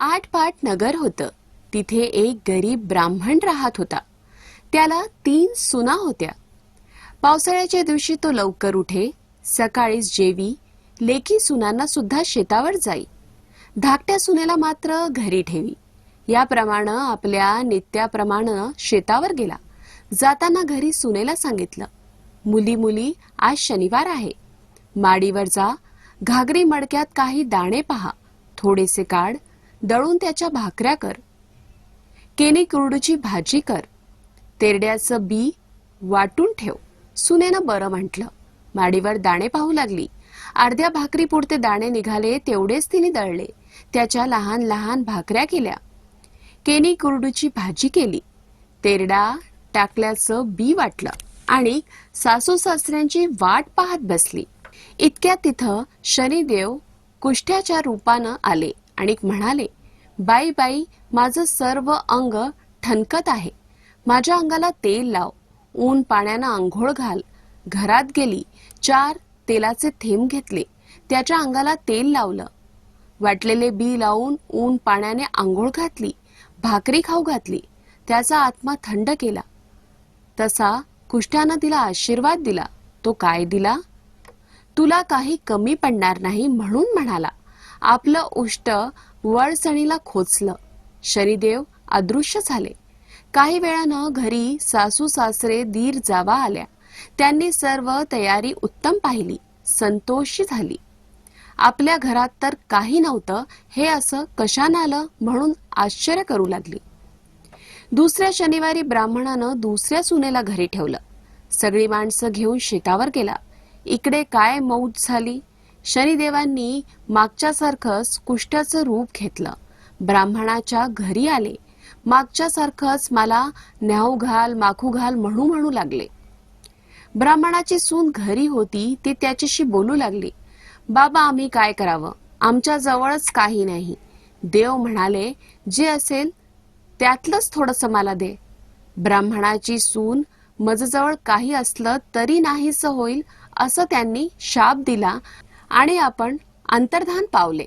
आठ पाट नगर होतं. तिथे एक गरीब ब्राह्मण राहत होता. त्याला तीन सुना होत्या. पावसाळ्याच्या दिवशी तो लवकर उठे सकाळीच जेवी लेकी सुनांना सुद्धा शेतावर जाई. धाकट्या सुनेला मात्र घरी ठेवी. याप्रमाणे आपल्या नित्याप्रमाणे शेतावर गेला. जाताना घरी सुनेला सांगितलं मुली मुली आज शनिवार आहे. माडीवर जा. घागरी मडक्यात काही दाणे पहा. थोडेसे काढ. दळून त्याच्या भाकऱ्या कर. केनी कुरडूची भाजी कर. तेरड्याचं बी वाटून ठेव. सुनेनं बरं म्हटलं. माडीवर दाणे पाहू लागली. अर्ध्या भाकरी पुरते दाणे निघाले तेवढेच तिने दळले. त्याच्या लहान लहान भाकऱ्या केल्या. केनी कुरडूची भाजी केली. तेरडा टाकल्याचं बी वाटलं आणि सासू सासऱ्यांची वाट पाहत बसली. इतक्या तिथं शनिदेव कुष्ठ्याच्या रूपानं आले. आणि म्हणाले बाई बाई माझं सर्व अंग ठणकत आहे. माझ्या अंगाला तेल लाव. ऊन पाण्यानं आंघोळ घाल. घरात गेली. चार तेलाचे थेंब घेतले. त्याच्या अंगाला तेल लावलं. वाटलेले बी लावून ऊन पाण्याने आंघोळ घातली. भाकरी खाऊ घातली. त्याचा आत्मा थंड केला. तसा कुष्ट्यानं तिला आशीर्वाद दिला. तो काय दिला? तुला काही कमी पडणार नाही म्हणून म्हणाला. आपलं उष्ट वळसणीला खोचलं. शनिदेव अदृश्य झाले. काही वेळानं घरी सासू सासरे दीर जावा आल्या. त्यांनी सर्व तयारी उत्तम पाहिली. संतोषी झाली. आपल्या घरात तर काही नव्हतं हे असं कशान आलं म्हणून आश्चर्य करू लागली. दुसऱ्या शनिवारी ब्राह्मणानं दुसऱ्या सुनेला घरी ठेवलं. सगळी माणसं घेऊन शेतावर गेला. इकडे काय मौज झाली? शनिदेवांनी मागच्यासारखंच कुष्ठाचं रूप घेतलं. ब्राह्मणाच्या घरी आले. मागच्यासारखंच मला न्याऊ घाल माखू घाल म्हणू म्हणू लागले. ब्राह्मणाची सून घरी होती ती त्याच्याशी बोलू लागली. बाबा आम्ही काय करावं? आमच्या जवळच काही नाही. देव म्हणाले जे असेल त्यातलंच थोडस मला दे. ब्राह्मणाची सून मजजवळ काही असलं तरी नाहीस होईल असं त्यांनी शाप दिला आणि आपण अंतर्धान पावले.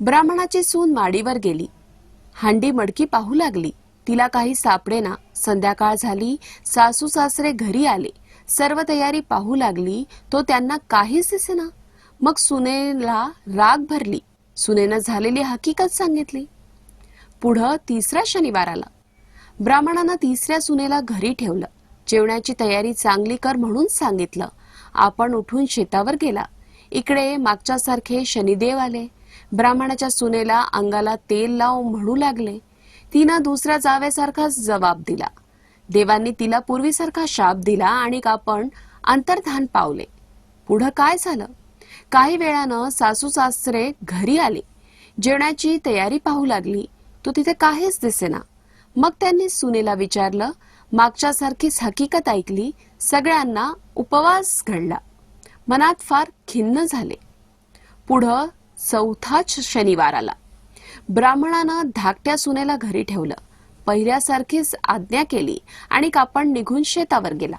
ब्राह्मणाची सून माडीवर गेली. हांडी मडकी पाहू लागली. तिला काही सापडेना. संध्याकाळ झाली. सासू सासरे घरी आले. सर्व तयारी पाहू लागली. तो त्यांना काहीच दिसेना. मग सुनेला राग भरली. सुनेनं झालेली हकीकत सांगितली. पुढं तिसरा शनिवार आला. ब्राह्मणानं तिसऱ्या सुनेला घरी ठेवलं. जेवणाची तयारी चांगली कर म्हणून सांगितलं. आपण उठून शेतावर गेला. इकडे मागच्यासारखे शनिदेव आले. ब्राह्मणाच्या सुनेला अंगाला तेल लाव म्हणू लागले. तिनं दुसऱ्या जाव्यासारखाच जबाब दिला. देवांनी तिला पूर्वीसारखा शाप दिला आणि आपण अंतर्धान पावले. पुढं काय झालं? काही वेळानं सासू सासरे घरी आले. जेवणाची तयारी पाहू लागली. तो तिथे काहीच दिसेना. मग त्यांनी सुनेला विचारलं मागच्यासारखीच हकीकत ऐकली. सगळ्यांना उपवास घडला. मनात फार खिन्न झाले. पुढं चौथाच शनिवार आला. ब्राह्मणानं धाकट्या सुनेला घरी ठेवलं. पहिल्यासारखीच आज्ञा केली आणि कापण निघून शेतावर गेला.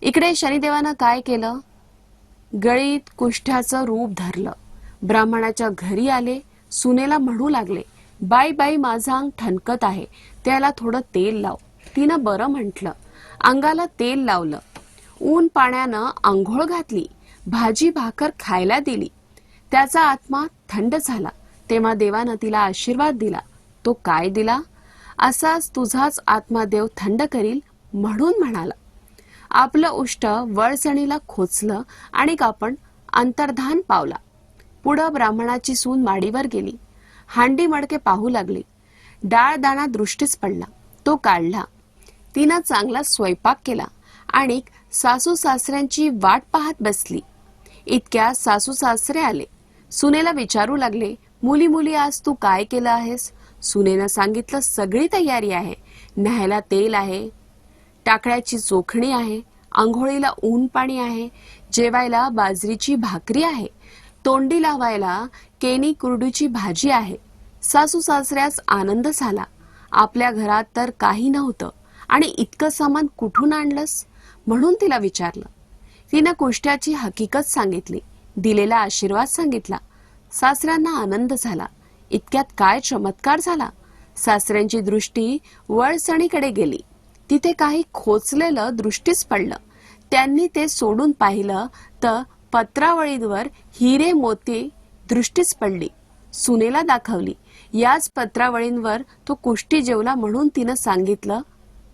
इकडे शनिदेवानं काय केलं? गळीत कुष्ठाचं रूप धरलं. ब्राह्मणाच्या घरी आले सुनेला म्हणू लागले बाई बाई माझा अंग ठणकत आहे. त्याला थोडं तेल लाव. तिनं बरं म्हटलं. अंगाला तेल लावलं. ऊन पाण्यानं आंघोळ घातली भाजी भाकर खायला दिली. त्याचा आत्मा थंड झाला. तेव्हा देवानं तिला आशीर्वाद दिला. तो काय दिला? असाच तुझाच आत्मा देव थंड करील म्हणून म्हणाला. आपलं उष्ट वळसणीला खोचलं आणि कापण अंतर्धान पावला. पुढं ब्राह्मणाची सून माडीवर गेली. हांडी मडके पाहू लागली. डाळ दाणा दृष्टीच पडला. तो काढला. तिनं चांगला स्वयंपाक केला. आणि सासू सासऱ्यांची वाट पाहत बसली. इतक्या सासू सासरे आले. सुनेला विचारू लागले मुली मुली आज तू काय केलं आहेस? सुनेनं सांगितलं सगळी तयारी आहे. न्यायला तेल आहे. टाकळ्याची चोखणी आहे. आंघोळीला ऊन पाणी आहे. जेवायला बाजरीची भाकरी आहे. तोंडी लावायला केनी कुरडूची भाजी आहे. सासू सासऱ्यास आनंद झाला. आपल्या घरात तर काही नव्हतं. आणि इतकं सामान कुठून आणलंस? म्हणून तिला विचारलं. तिनं कुष्ट्याची हकीकत सांगितली. दिलेला आशीर्वाद सांगितला. सासऱ्यांना आनंद झाला. इतक्यात काय चमत्कार झाला? सासऱ्यांची दृष्टी वळसणीकडे गेली. तिथे काही खोचलेलं दृष्टीच पडलं. त्यांनी ते सोडून पाहिलं तर पत्रावळींवर हिरे मोती दृष्टीच पडली. सुनेला दाखवली. याच पत्रावळींवर तो कुष्टी जेवला म्हणून तिनं सांगितलं.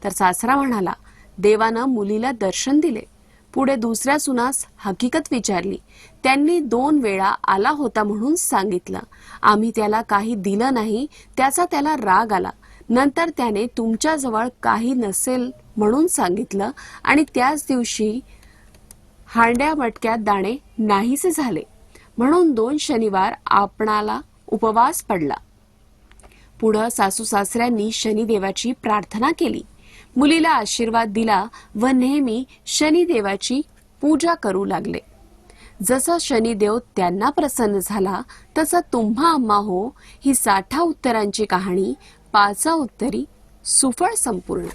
तर सासरा म्हणाला देवानं मुलीला दर्शन दिले. पुढे दुसऱ्या सुनास हकीकत विचारली. त्यांनी दोन वेळा आला होता म्हणून सांगितलं. आम्ही त्याला काही दिलं नाही त्याचा त्याला राग आला. नंतर त्याने तुमच्याजवळ काही नसेल म्हणून सांगितलं आणि त्याच दिवशी हांड्या मटक्यात दाणे नाहीसे झाले. म्हणून दोन शनिवार आपणाला उपवास पडला. पुढं सासू सासऱ्यांनी शनिदेवाची प्रार्थना केली. मुलीला आशीर्वाद दिला व नेहमी शनिदेवाची पूजा करू लागले. जसा शनिदेव त्यांना प्रसन्न झाला तसं तुम्हा अम्मा हो ही साठा उत्तरांची कहाणी पाचा उत्तरी सुफळ संपूर्ण.